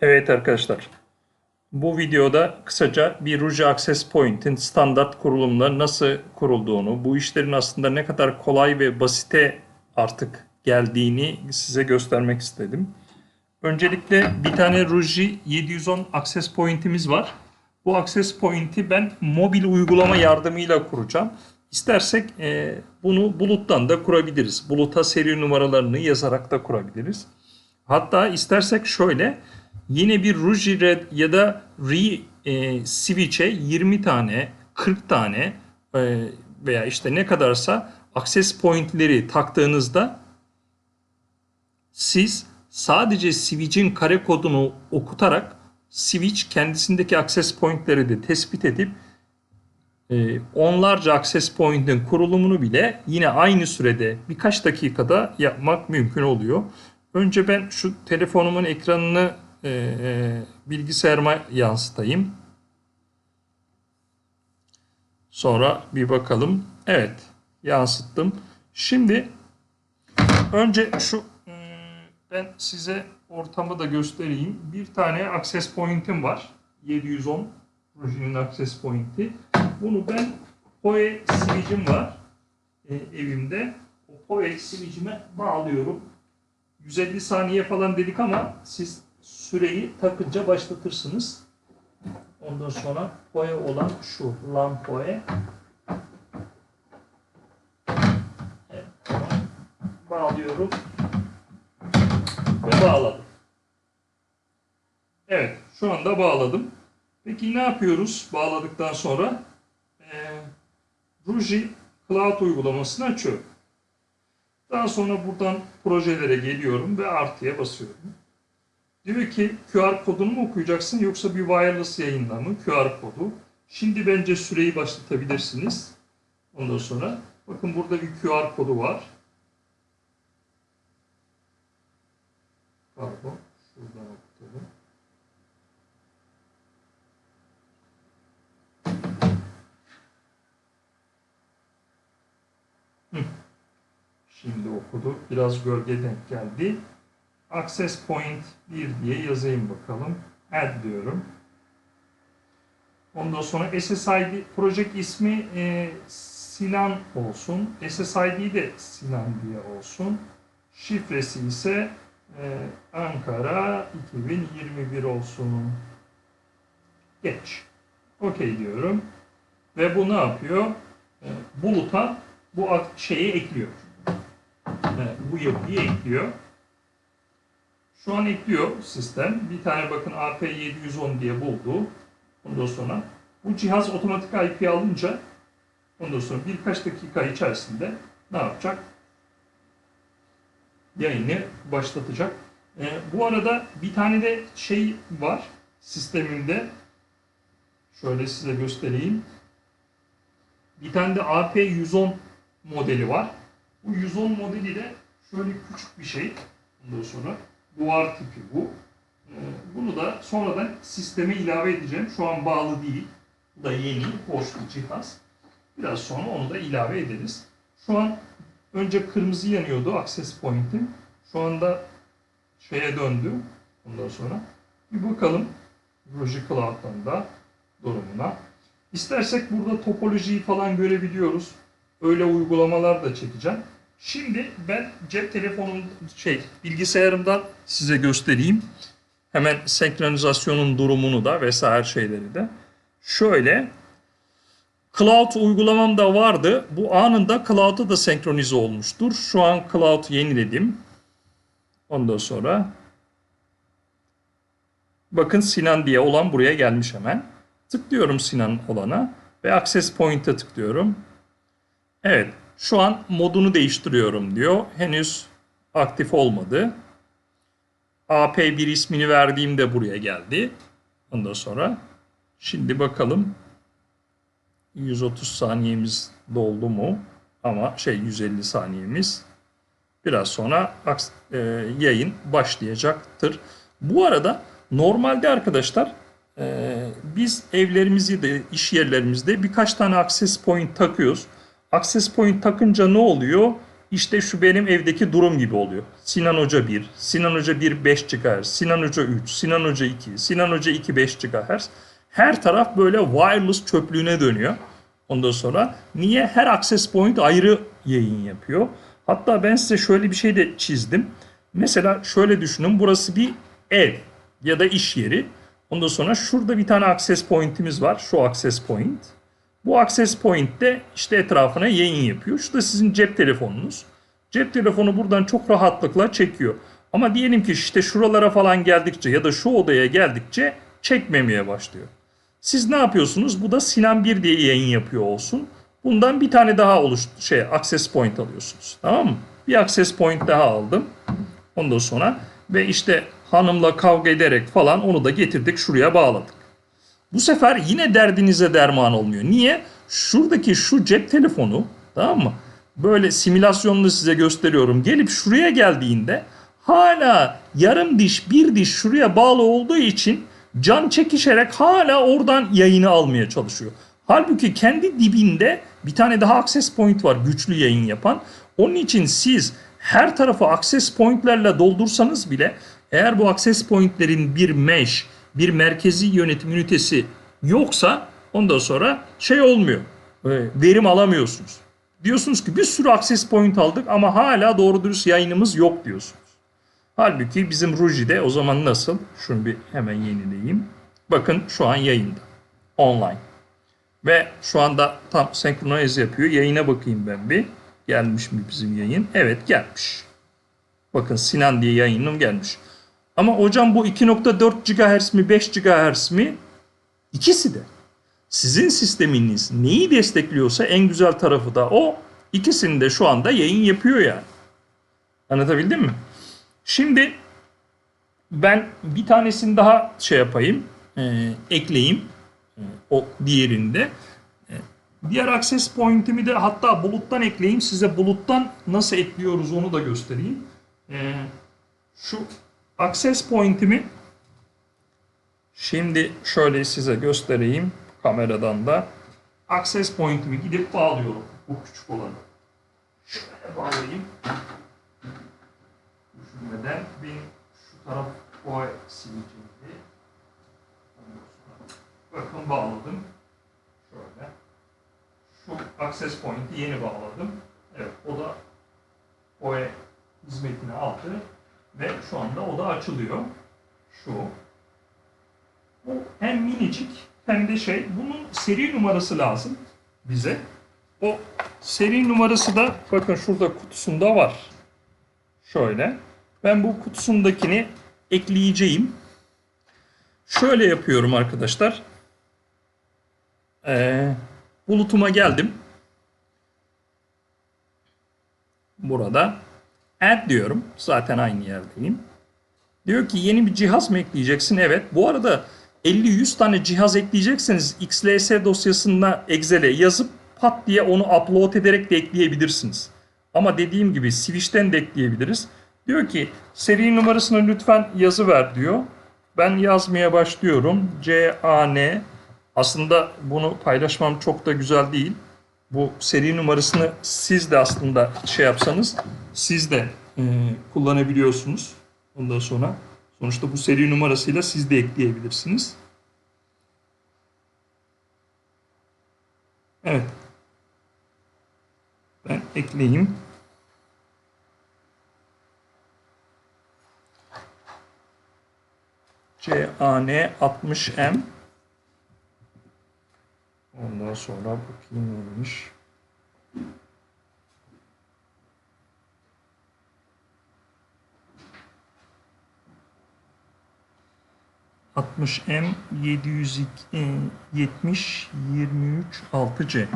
Evet arkadaşlar. Bu videoda kısaca bir Ruji Access Point'in standart kurulumları nasıl kurulduğunu, bu işlerin aslında ne kadar kolay ve basite artık geldiğini size göstermek istedim. Öncelikle bir tane Ruji 710 Access Point'imiz var. Bu Access Point'i ben mobil uygulama yardımıyla kuracağım. İstersek e, bunu buluttan da kurabiliriz. Buluta seri numaralarını yazarak da kurabiliriz. Hatta istersek şöyle yine bir Ruji Red ya da Re e, Switch'e 20 tane 40 tane e, veya işte ne kadarsa access point'leri taktığınızda siz sadece switch'in kare kodunu okutarak switch kendisindeki access point'leri de tespit edip e, onlarca access point'in kurulumunu bile yine aynı sürede birkaç dakikada yapmak mümkün oluyor. Önce ben şu telefonumun ekranını e, bilgisayarıma yansıtayım. Sonra bir bakalım. Evet, yansıttım. Şimdi önce şu hmm, ben size ortamı da göstereyim. Bir tane access point'im var. 710 Ruji'nin access point'i. Bunu ben PoE switch'im var e, evimde. O PoE switch'ime bağlıyorum. 150 saniye falan dedik ama siz süreyi takınca başlatırsınız. Ondan sonra PoE olan şu LAN PoE. Evet, tamam. bağlıyorum ve bağladım. Evet, şu anda bağladım. Peki ne yapıyoruz bağladıktan sonra? Ee, Ruji Cloud uygulamasını açıyorum. Daha sonra buradan projelere geliyorum ve artıya basıyorum. Diyor ki QR kodunu mu okuyacaksın yoksa bir wireless yayınla mı QR kodu? Şimdi bence süreyi başlatabilirsiniz. Ondan sonra bakın burada bir QR kodu var. Pardon. Şuradan okutalım. Şimdi okudu. Biraz gölge denk geldi. Access Point 1 diye yazayım bakalım. Add diyorum. Ondan sonra SSID project ismi e, Sinan olsun. SSID de Sinan diye olsun. Şifresi ise e, Ankara 2021 olsun. Geç. OK diyorum. Ve bu ne yapıyor? E, buluta bu şeyi ekliyor. E, bu yapıyı ekliyor. Şu an ekliyor sistem. Bir tane bakın AP710 diye buldu. Ondan sonra bu cihaz otomatik IP alınca ondan sonra birkaç dakika içerisinde ne yapacak? Yayını başlatacak. Ee, bu arada bir tane de şey var sistemimde. Şöyle size göstereyim. Bir tane de AP110 modeli var. Bu 110 modeli de şöyle küçük bir şey. Ondan sonra duvar tipi bu. Bunu da sonradan sisteme ilave edeceğim. Şu an bağlı değil. Bu da yeni, hoş bir cihaz. Biraz sonra onu da ilave ederiz. Şu an önce kırmızı yanıyordu access point'im. Şu anda şeye döndü. Ondan sonra bir bakalım Roji Cloud'dan da durumuna. İstersek burada topolojiyi falan görebiliyoruz. Öyle uygulamalar da çekeceğim. Şimdi ben cep telefonum şey bilgisayarımdan size göstereyim. Hemen senkronizasyonun durumunu da vesaire şeyleri de. Şöyle Cloud uygulamam da vardı. Bu anında Cloud'a da senkronize olmuştur. Şu an Cloud yeniledim. Ondan sonra bakın Sinan diye olan buraya gelmiş hemen. Tıklıyorum Sinan olana ve Access Point'e tıklıyorum. Evet, şu an modunu değiştiriyorum diyor. Henüz aktif olmadı. AP1 ismini verdiğimde buraya geldi. Ondan sonra şimdi bakalım 130 saniyemiz doldu mu? Ama şey 150 saniyemiz. Biraz sonra e, yayın başlayacaktır. Bu arada normalde arkadaşlar e, biz evlerimizi de iş yerlerimizde birkaç tane access point takıyoruz. Access point takınca ne oluyor? işte şu benim evdeki durum gibi oluyor. Sinan Hoca 1, Sinan Hoca 1 5 GHz, Sinan Hoca 3, Sinan Hoca 2, Sinan Hoca 2 5 GHz. Her taraf böyle wireless çöplüğüne dönüyor. Ondan sonra niye her access point ayrı yayın yapıyor? Hatta ben size şöyle bir şey de çizdim. Mesela şöyle düşünün burası bir ev ya da iş yeri. Ondan sonra şurada bir tane access point'imiz var. Şu access point. Bu access point'te işte etrafına yayın yapıyor. Şu da sizin cep telefonunuz. Cep telefonu buradan çok rahatlıkla çekiyor. Ama diyelim ki işte şuralara falan geldikçe ya da şu odaya geldikçe çekmemeye başlıyor. Siz ne yapıyorsunuz? Bu da Sinan 1 diye yayın yapıyor olsun. Bundan bir tane daha oluş şey access point alıyorsunuz. Tamam mı? Bir access point daha aldım. Ondan sonra ve işte hanımla kavga ederek falan onu da getirdik şuraya bağladık. Bu sefer yine derdinize derman olmuyor. Niye? Şuradaki şu cep telefonu tamam mı? Böyle simülasyonunu size gösteriyorum. Gelip şuraya geldiğinde hala yarım diş bir diş şuraya bağlı olduğu için can çekişerek hala oradan yayını almaya çalışıyor. Halbuki kendi dibinde bir tane daha access point var güçlü yayın yapan. Onun için siz her tarafı access pointlerle doldursanız bile eğer bu access pointlerin bir mesh, bir merkezi yönetim ünitesi yoksa ondan sonra şey olmuyor. Verim alamıyorsunuz. Diyorsunuz ki bir sürü access point aldık ama hala doğru dürüst yayınımız yok diyorsunuz. Halbuki bizim Ruji'de o zaman nasıl? Şunu bir hemen yenileyeyim. Bakın şu an yayında. Online. Ve şu anda tam senkronize yapıyor. Yayına bakayım ben bir. Gelmiş mi bizim yayın? Evet gelmiş. Bakın Sinan diye yayınım gelmiş. Ama hocam bu 2.4 GHz mi 5 GHz mi? İkisi de. Sizin sisteminiz neyi destekliyorsa en güzel tarafı da o. İkisini de şu anda yayın yapıyor yani. Anlatabildim mi? Şimdi ben bir tanesini daha şey yapayım, e, ekleyeyim e, o diğerinde. E, diğer access point'imi de hatta buluttan ekleyeyim. Size buluttan nasıl ekliyoruz onu da göstereyim. E, şu access point'imi şimdi şöyle size göstereyim kameradan da. Access point'imi gidip bağlıyorum. Bu küçük olanı. Şöyle bağlayayım düşünmeden benim şu taraf o sonra Bakın bağladım. Şöyle. Şu access point'i yeni bağladım. Evet o da şu anda o da açılıyor. Şu. Bu hem minicik hem de şey bunun seri numarası lazım bize. O seri numarası da bakın şurada kutusunda var. Şöyle. Ben bu kutusundakini ekleyeceğim. Şöyle yapıyorum arkadaşlar. Ee, bulutuma geldim. Burada add diyorum. Zaten aynı yerdeyim. Diyor ki yeni bir cihaz mı ekleyeceksin? Evet. Bu arada 50-100 tane cihaz ekleyecekseniz XLS dosyasına Excel'e yazıp pat diye onu upload ederek de ekleyebilirsiniz. Ama dediğim gibi Switch'ten de ekleyebiliriz. Diyor ki seri numarasını lütfen yazı ver diyor. Ben yazmaya başlıyorum. C-A-N aslında bunu paylaşmam çok da güzel değil. Bu seri numarasını siz de aslında şey yapsanız siz de e, kullanabiliyorsunuz. Ondan sonra sonuçta bu seri numarasıyla siz de ekleyebilirsiniz. Evet. Ben ekleyeyim. CAN 60M Ondan sonra bakayım neymiş. ...60M 702 70 23 6C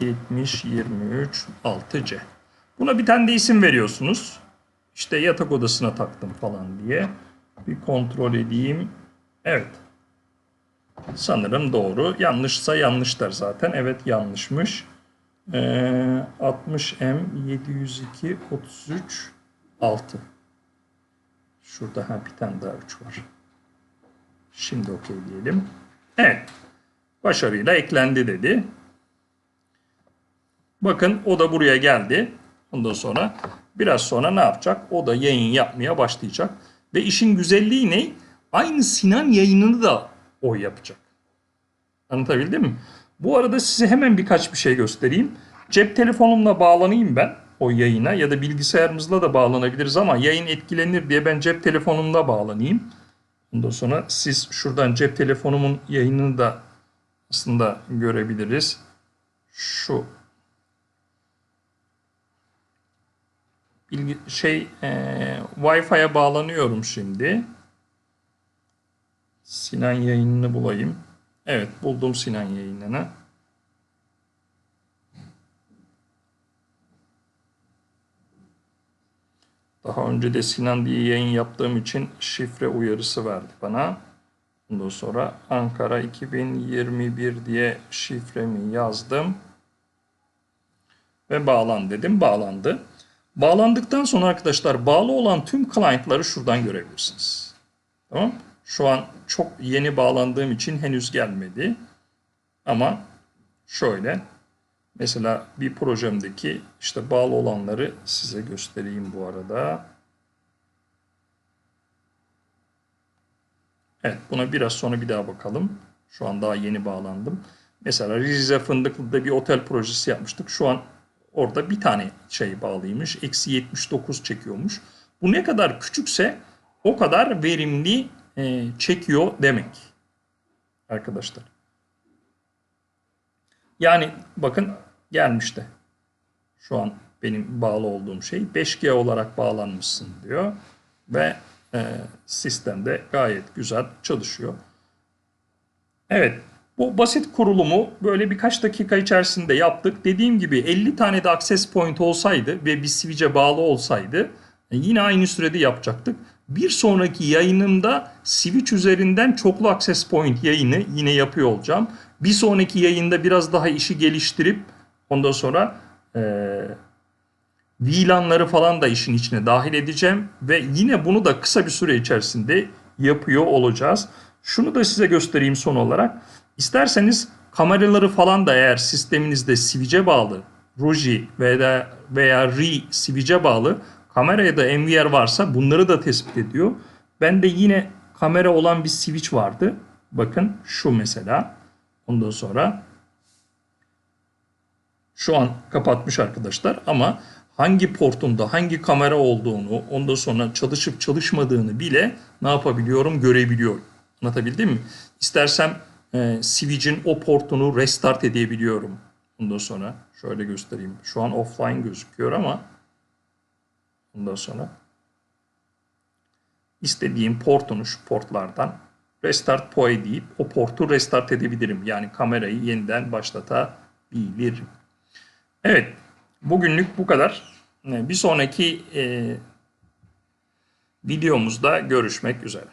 70 23 6C Buna bir tane de isim veriyorsunuz. İşte yatak odasına taktım falan diye. Bir kontrol edeyim. Evet. Sanırım doğru. Yanlışsa yanlışlar zaten. Evet yanlışmış. Ee, 60M 702 33 6. Şurada ha, bir tane daha 3 var. Şimdi okey diyelim. Evet. Başarıyla eklendi dedi. Bakın o da buraya geldi. Ondan sonra biraz sonra ne yapacak? O da yayın yapmaya başlayacak. Ve işin güzelliği ne? Aynı Sinan yayınını da o yapacak. Anlatabildim mi? Bu arada size hemen birkaç bir şey göstereyim. Cep telefonumla bağlanayım ben o yayına ya da bilgisayarımızla da bağlanabiliriz ama yayın etkilenir diye ben cep telefonumla bağlanayım. Ondan sonra siz şuradan cep telefonumun yayınını da aslında görebiliriz. Şu bilgi şey e, Wi-Fi'ye bağlanıyorum şimdi. Sinan yayınını bulayım. Evet buldum Sinan yayınını. Daha önce de Sinan diye yayın yaptığım için şifre uyarısı verdi bana. Ondan sonra Ankara 2021 diye şifremi yazdım. Ve bağlan dedim. Bağlandı. Bağlandıktan sonra arkadaşlar bağlı olan tüm client'ları şuradan görebilirsiniz. Tamam. Şu an çok yeni bağlandığım için henüz gelmedi. Ama şöyle mesela bir projemdeki işte bağlı olanları size göstereyim bu arada. Evet buna biraz sonra bir daha bakalım. Şu an daha yeni bağlandım. Mesela Rize Fındıklı'da bir otel projesi yapmıştık. Şu an orada bir tane şey bağlıymış. Eksi 79 çekiyormuş. Bu ne kadar küçükse o kadar verimli e, çekiyor demek. Arkadaşlar. Yani bakın gelmişti. Şu an benim bağlı olduğum şey 5G olarak bağlanmışsın diyor. Ve e, sistemde gayet güzel çalışıyor. Evet bu basit kurulumu böyle birkaç dakika içerisinde yaptık. Dediğim gibi 50 tane de access point olsaydı ve bir switch'e bağlı olsaydı e, yine aynı sürede yapacaktık. Bir sonraki yayınımda switch üzerinden çoklu access point yayını yine yapıyor olacağım. Bir sonraki yayında biraz daha işi geliştirip ondan sonra e, VLAN'ları falan da işin içine dahil edeceğim ve yine bunu da kısa bir süre içerisinde yapıyor olacağız. Şunu da size göstereyim son olarak. İsterseniz kameraları falan da eğer sisteminizde switch'e bağlı, Ruji veya, veya Ri switch'e bağlı kameraya da MVR varsa bunları da tespit ediyor. Ben de yine kamera olan bir switch vardı. Bakın şu mesela. Ondan sonra şu an kapatmış arkadaşlar ama hangi portunda hangi kamera olduğunu ondan sonra çalışıp çalışmadığını bile ne yapabiliyorum görebiliyorum. Anlatabildim mi? İstersem e, switch'in o portunu restart edebiliyorum. Ondan sonra şöyle göstereyim. Şu an offline gözüküyor ama ondan sonra istediğim portunu şu portlardan restart POE deyip o portu restart edebilirim. Yani kamerayı yeniden başlatabilirim. Evet. Bugünlük bu kadar. Bir sonraki e, videomuzda görüşmek üzere.